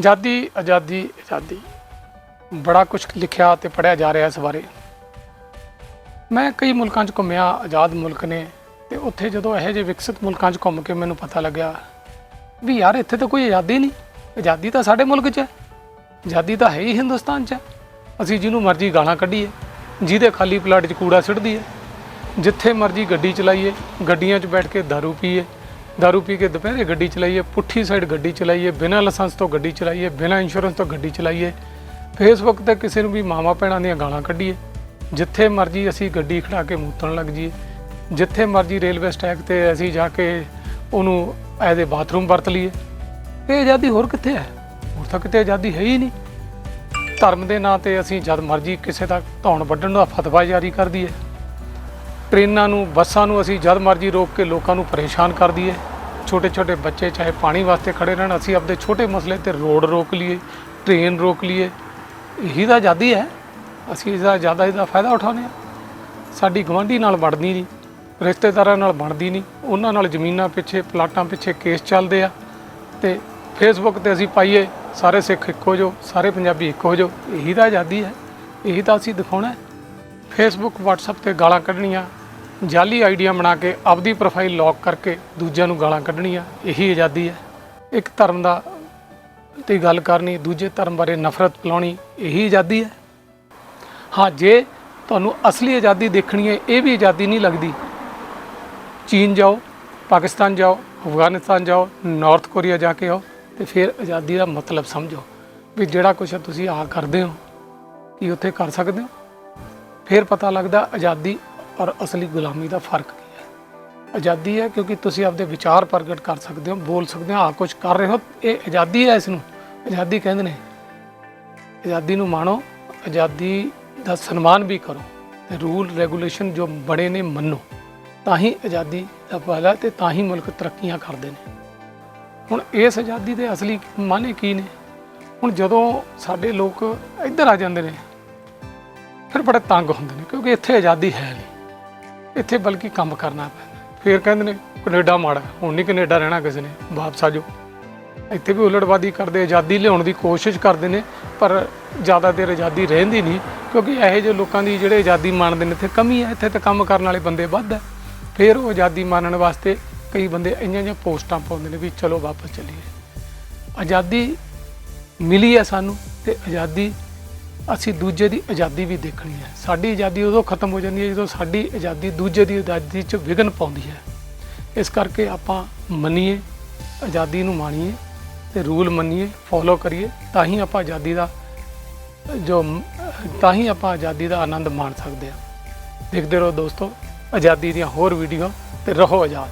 ਆਜ਼ਾਦੀ ਆਜ਼ਾਦੀ ਆਜ਼ਾਦੀ। ਬੜਾ ਕੁਝ ਲਿਖਿਆ ਤੇ ਪੜਿਆ ਜਾ ਰਿਹਾ ਇਸ ਬਾਰੇ। ਮੈਂ ਕਈ ਮੁਲਕਾਂ 'ਚ ਘੁੰਮਿਆ, ਆਜ਼ਾਦ ਮੁਲਕ ਨੇ ਤੇ ਉੱਥੇ ਜਦੋਂ ਇਹੋ ਜਿਹੇ ਵਿਕਸਿਤ ਮੁਲਕਾਂ 'ਚ ਘੁੰਮ ਕੇ ਮੈਨੂੰ ਪਤਾ ਲੱਗਿਆ ਵੀ ਯਾਰ ਇੱਥੇ ਤਾਂ ਕੋਈ ਆਜ਼ਾਦੀ ਨਹੀਂ। ਆਜ਼ਾਦੀ ਤਾਂ ਸਾਡੇ ਮੁਲਕ 'ਚ ਹੈ। ਆਜ਼ਾਦੀ ਤਾਂ ਹੈ ਹੀ ਹਿੰਦੁਸਤਾਨ 'ਚ ਹੈ। ਅਸੀਂ ਜਿਹਨੂੰ ਮਰਜ਼ੀ ਗਾਲਾਂ ਕੱਢੀਏ, ਜਿਹਦੇ ਖਾਲੀ ਪਲਾਟ 'ਚ ਕੂੜਾ ਸਿੱਟ ਹੈ ਜਿੱਥੇ ਮਰਜ਼ੀ ਗੱਡੀ ਚਲਾਈਏ, ਗੱਡੀਆਂ 'ਚ ਬੈਠ ਕੇ ਦਾਰੂ ਪੀਏ ਦਾਰੂ ਪੀ ਕੇ ਦੁਪਹਿਰੇ ਗੱਡੀ ਚਲਾਈਏ ਪੁੱਠੀ ਸਾਈਡ ਗੱਡੀ ਚਲਾਈਏ ਬਿਨਾਂ ਲਾਇਸੈਂਸ ਤੋਂ ਗੱਡੀ ਚਲਾਈਏ ਬਿਨਾਂ ਇੰਸ਼ੋਰੈਂਸ ਤੋਂ ਗੱਡੀ ਚਲਾਈਏ ਫੇਸਬੁੱਕ ਤੇ ਕਿਸੇ ਨੂੰ ਵੀ ਮਾਵਾ ਭੈਣਾਂ ਦੀਆਂ ਗਾਲਾਂ ਕੱਢੀਏ ਜਿੱਥੇ ਮਰਜ਼ੀ ਅਸੀਂ ਗੱਡੀ ਖੜਾ ਕੇ ਮੂਤਣ ਲੱਗ ਜਾਈਏ ਜਿੱਥੇ ਮਰਜ਼ੀ ਰੇਲਵੇ ਸਟੈਕ ਤੇ ਅਸੀਂ ਜਾ ਕੇ ਉਹਨੂੰ ਐਦੇ ਬਾਥਰੂਮ ਵਰਤ ਲਈਏ ਇਹ ਆਜ਼ਾਦੀ ਹੋਰ ਕਿੱਥੇ ਹੈ ਹੋਰ ਤਾਂ ਕਿਤੇ ਆਜ਼ਾਦੀ ਹੈ ਹੀ ਨਹੀਂ ਧਰਮ ਦੇ ਨਾਂ ਤੇ ਅਸੀਂ ਜਦ ਮਰਜ਼ੀ ਕਿਸੇ ਦਾ ਧੌਣ ਵੱਢਣ ਦਾ ਫਤਵਾ ਜਾਰੀ ਕਰ ਦਈਏ ਟ੍ਰੇਨਾਂ ਨੂੰ, ਬੱਸਾਂ ਨੂੰ ਅਸੀਂ ਜਦ ਮਰਜ਼ੀ ਰੋਕ ਕੇ ਲੋਕਾਂ ਨੂੰ ਪਰੇਸ਼ਾਨ ਕਰ ਦਈਏ। ਛੋਟੇ ਛੋਟੇ ਬੱਚੇ ਚਾਹੇ ਪਾਣੀ ਵਾਸਤੇ ਖੜੇ ਰਹਿਣ, ਅਸੀਂ ਆਪਦੇ ਛੋਟੇ ਮਸਲੇ ਤੇ ਰੋਡ ਰੋਕ ਲਈਏ, ਟ੍ਰੇਨ ਰੋਕ ਲਈਏ। ਇਹੀ ਤਾਂ ਆਜ਼ਾਦੀ ਹੈ। ਅਸੀਂ ਇਸ ਦਾ ਜ਼ਿਆਦਾ ਇਹਦਾ ਫਾਇਦਾ ਉਠਾਉਂਦੇ ਹਾਂ। ਸਾਡੀ ਗਵਾਂਢੀ ਨਾਲ ਬਣਦੀ ਨਹੀਂ, ਰਿਸ਼ਤੇਦਾਰਾਂ ਨਾਲ ਬਣਦੀ ਨਹੀਂ, ਉਹਨਾਂ ਨਾਲ ਜ਼ਮੀਨਾਂ ਪਿੱਛੇ, ਪਲਾਟਾਂ ਪਿੱਛੇ ਕੇਸ ਚੱਲਦੇ ਆ। ਤੇ ਫੇਸਬੁੱਕ ਤੇ ਅਸੀਂ ਪਾਈਏ, ਸਾਰੇ ਸਿੱਖ ਇੱਕੋ ਜੋ ਸਾਰੇ ਪੰਜਾਬੀ ਇੱਕੋ ਜੋ ਇਹੀ ਤਾਂ ਆਜ਼ਾਦੀ ਹੈ। ਇਹੀ ਤਾਂ ਅਸੀਂ ਦਿਖਾਉਣਾ ਫੇਸਬੁੱਕ WhatsApp ਤੇ ਗਾਲਾਂ ਕੱਢਣੀਆਂ। ਜਾਲੀ ਆਈਡੀਆਂ ਬਣਾ ਕੇ ਆਪਦੀ ਪ੍ਰੋਫਾਈਲ ਲੌਕ ਕਰਕੇ ਦੂਜਿਆਂ ਨੂੰ ਗਾਲਾਂ ਕੱਢਣੀਆਂ, ਇਹੀ ਆਜ਼ਾਦੀ ਹੈ। ਇੱਕ ਧਰਮ ਦਾ ਤੇ ਗੱਲ ਕਰਨੀ, ਦੂਜੇ ਧਰਮ ਬਾਰੇ ਨਫ਼ਰਤ ਫੈਲਾਉਣੀ, ਇਹੀ ਆਜ਼ਾਦੀ ਹੈ। ਹਾਂ, ਜੇ ਤੁਹਾਨੂੰ ਅਸਲੀ ਆਜ਼ਾਦੀ ਦੇਖਣੀ ਹੈ, ਇਹ ਵੀ ਆਜ਼ਾਦੀ ਨਹੀਂ ਲੱਗਦੀ। ਚੀਨ ਜਾਓ, ਪਾਕਿਸਤਾਨ ਜਾਓ, ਅਫਗਾਨਿਸਤਾਨ ਜਾਓ, ਨਾਰਥ ਕੋਰੀਆ ਜਾ ਕੇ ਆਓ ਤੇ ਫਿਰ ਆਜ਼ਾਦੀ ਦਾ ਮਤਲਬ ਸਮਝੋ ਵੀ ਜਿਹੜਾ ਕੁਝ ਤੁਸੀਂ ਆ ਕਰਦੇ ਹੋ, ਕੀ ਉੱਥੇ ਕਰ ਸਕਦੇ ਹੋ? ਫਿਰ ਪਤਾ ਲੱਗਦਾ ਆਜ਼ਾਦੀ ਔਰ ਅਸਲੀ ਗੁਲਾਮੀ ਦਾ ਫ਼ਰਕ ਕੀ ਹੈ? ਆਜ਼ਾਦੀ ਹੈ ਕਿਉਂਕਿ ਤੁਸੀਂ ਆਪਦੇ ਵਿਚਾਰ ਪ੍ਰਗਟ ਕਰ ਸਕਦੇ ਹੋ, ਬੋਲ ਸਕਦੇ ਹੋ ਆ ਕੁਝ ਕਰ ਰਹੇ ਹੋ। ਇਹ ਆਜ਼ਾਦੀ ਹੈ ਇਸ ਨੂੰ ਆਜ਼ਾਦੀ ਕਹਿੰਦੇ ਨੇ। ਆਜ਼ਾਦੀ ਨੂੰ ਮਾਣੋ, ਆਜ਼ਾਦੀ ਦਾ ਸਨਮਾਨ ਵੀ ਕਰੋ ਤੇ ਰੂਲ, ਰੈਗੂਲੇਸ਼ਨ ਜੋ ਬੜੇ ਨੇ ਮੰਨੋ। ਤਾਂ ਹੀ ਆਜ਼ਾਦੀ ਦਾ ਫਾਇਦਾ ਤੇ ਤਾਂ ਹੀ ਮੁਲਕ ਤਰੱਕੀਆਂ ਕਰਦੇ ਨੇ। ਹੁਣ ਇਸ ਆਜ਼ਾਦੀ ਦੇ ਅਸਲੀ ਮਾਨੇ ਕੀ ਨੇ? ਹੁਣ ਜਦੋਂ ਸਾਡੇ ਲੋਕ ਇੱਧਰ ਆ ਜਾਂਦੇ ਨੇ, ਫਿਰ ਬੜੇ ਤੰਗ ਹੁੰਦੇ ਨੇ ਕਿਉਂਕਿ ਇੱਥੇ ਆਜ਼ਾਦੀ ਹੈ ਨਹੀਂ। ਇੱਥੇ ਬਲਕਿ ਕੰਮ ਕਰਨਾ। ਪੈਂਦਾ ਫਿਰ ਕਹਿੰਦੇ ਨੇ, ਕੈਨੇਡਾ ਮਾੜਾ ਹੁਣ ਨਹੀਂ ਕੈਨੇਡਾ ਰਹਿਣਾ ਕਿਸੇ ਨੇ, ਵਾਪਸ ਆ ਜਾਓ। ਇੱਥੇ ਵੀ ਉਲੜਵਾਦੀ ਕਰਦੇ, ਆਜ਼ਾਦੀ ਲਿਆਉਣ ਦੀ ਕੋਸ਼ਿਸ਼ ਕਰਦੇ ਨੇ, ਪਰ ਜ਼ਿਆਦਾ ਦੇਰ ਆਜ਼ਾਦੀ ਰਹਿੰਦੀ ਨਹੀਂ, ਕਿਉਂਕਿ ਇਹੋ ਜਿਹੇ ਲੋਕਾਂ ਦੀ ਜਿਹੜੇ ਆਜ਼ਾਦੀ ਮੰਨਦੇ ਨੇ, ਇੱਥੇ ਕਮੀ ਹੈ। ਇੱਥੇ ਤਾਂ ਕੰਮ ਕਰਨ ਵਾਲੇ ਬੰਦੇ ਵੱਧ ਹੈ। ਫਿਰ ਉਹ ਆਜ਼ਾਦੀ ਮੰਨਣ ਵਾਸਤੇ ਕਈ ਬੰਦੇ ਇੰਨੀਆਂ ਜਿਹੀਆਂ ਪੋਸਟਾਂ ਪਾਉਂਦੇ ਨੇ ਵੀ ਚਲੋ ਵਾਪਸ ਚੱਲੀਏ। ਆਜ਼ਾਦੀ ਮਿਲੀ ਹੈ ਸਾਨੂੰ ਤੇ ਆਜ਼ਾਦੀ ਅਸੀਂ ਦੂਜੇ ਦੀ ਆਜ਼ਾਦੀ ਵੀ ਦੇਖਣੀ ਹੈ। ਸਾਡੀ ਆਜ਼ਾਦੀ ਉਦੋਂ ਖਤਮ ਹੋ ਜਾਂਦੀ ਹੈ ਜਦੋਂ ਸਾਡੀ ਆਜ਼ਾਦੀ ਦੂਜੇ ਦੀ ਆਜ਼ਾਦੀ 'ਚ ਵਿਘਨ ਪਾਉਂਦੀ ਹੈ। ਇਸ ਕਰਕੇ ਆਪਾਂ ਮੰਨੀਏ, ਆਜ਼ਾਦੀ ਨੂੰ ਮਾਣੀਏ ਤੇ ਰੂਲ ਮੰਨੀਏ ਫੋਲੋ ਕਰੀਏ, ਤਾਂ ਹੀ ਆਪਾਂ ਆਜ਼ਾਦੀ ਦਾ ਜੋ, ਤਾਂ ਹੀ ਆਪਾਂ ਆਜ਼ਾਦੀ ਦਾ ਆਨੰਦ ਮਾਣ ਸਕਦੇ ਹਾਂ। ਦੇਖਦੇ ਰਹੋ ਦੋਸਤੋ, ਆਜ਼ਾਦੀ ਦੀਆਂ ਹੋਰ ਵੀਡੀਓ ਤੇ ਰਹੋ ਆਜ਼ਾਦ।